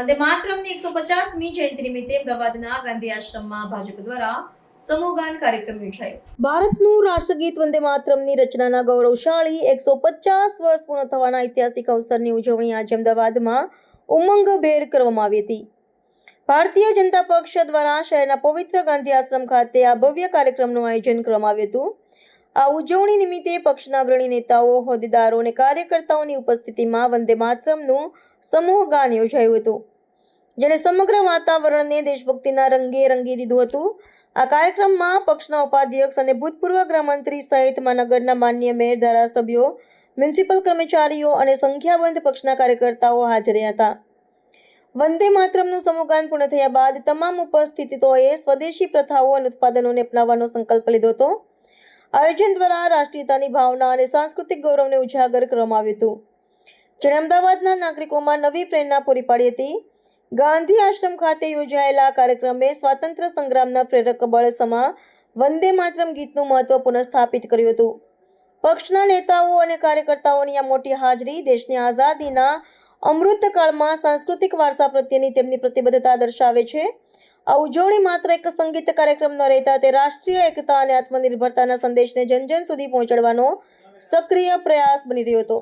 વંદે માતરમની એકસો પચાસમી જયંતિ નિમિત્તે અમદાવાદના ગાંધી આશ્રમમાં ભાજપ દ્વારા સમૂહગાન કાર્યક્રમ ભારતનું રાષ્ટ્રગીત વંદે માતરમની રચનાના ગૌરવશાળી એકસો પચાસ વર્ષ પૂર્ણ થવાના ઐતિહાસિક અવસરની ઉજવણી આજે અમદાવાદમાં ઉમંગભેર કરવામાં આવી હતી. ભારતીય જનતા પક્ષ દ્વારા શહેરના પવિત્ર ગાંધી આશ્રમ ખાતે આ ભવ્ય કાર્યક્રમનું આયોજન કરવામાં આવ્યું હતું. આ ઉજવણી નિમિત્તે પક્ષના અગ્રણી નેતાઓ, હોદ્દેદારો અને કાર્યકર્તાઓની ઉપસ્થિતિમાં વંદે માતરમનું સમૂહ ગાન યોજાયું હતું. જેણે સમગ્ર વાતાવરણને દેશભક્તિના રંગે રંગી દીધું હતું. આ કાર્યક્રમમાં પક્ષના ઉપાધ્યક્ષ અને ભૂતપૂર્વ ગૃહમંત્રી સહિત મહાનગરના માન્ય મેયર, ધારાસભ્યો, મ્યુનિસિપલ કર્મચારીઓ અને સંખ્યાબંધ પક્ષના કાર્યકર્તાઓ હાજર હતા. વંદે માતરમનું સમુગાન પૂર્ણ થયા બાદ તમામ ઉપસ્થિતોએ સ્વદેશી પ્રથાઓ અને ઉત્પાદનોને અપનાવવાનો સંકલ્પ લીધો હતો. આયોજન દ્વારા રાષ્ટ્રીયતાની ભાવના અને સાંસ્કૃતિક ગૌરવને ઉજાગર કરવામાં આવ્યું હતું. જેણે અમદાવાદના નાગરિકોમાં નવી પ્રેરણા પૂરી પાડી હતી. ગાંધી આશ્રમ ખાતે યોજાયેલા કાર્યક્રમે સ્વાતંત્ર્ય સંગ્રામના પ્રેરક બળ સમા વંદે માતરમ ગીતનું મહત્વ પુનઃસ્થાપિત કર્યું હતું. પક્ષના નેતાઓ અને કાર્યકર્તાઓની આ મોટી હાજરી દેશની આઝાદીના અમૃતકાળમાં સાંસ્કૃતિક વારસા પ્રત્યેની તેમની પ્રતિબદ્ધતા દર્શાવે છે. આ ઉજવણી માત્ર એક સંગીત કાર્યક્રમ ન રહેતા, તે રાષ્ટ્રીય એકતા અને આત્મનિર્ભરતાના સંદેશને જન જન સુધી પહોંચાડવાનો સક્રિય પ્રયાસ બની રહ્યો હતો.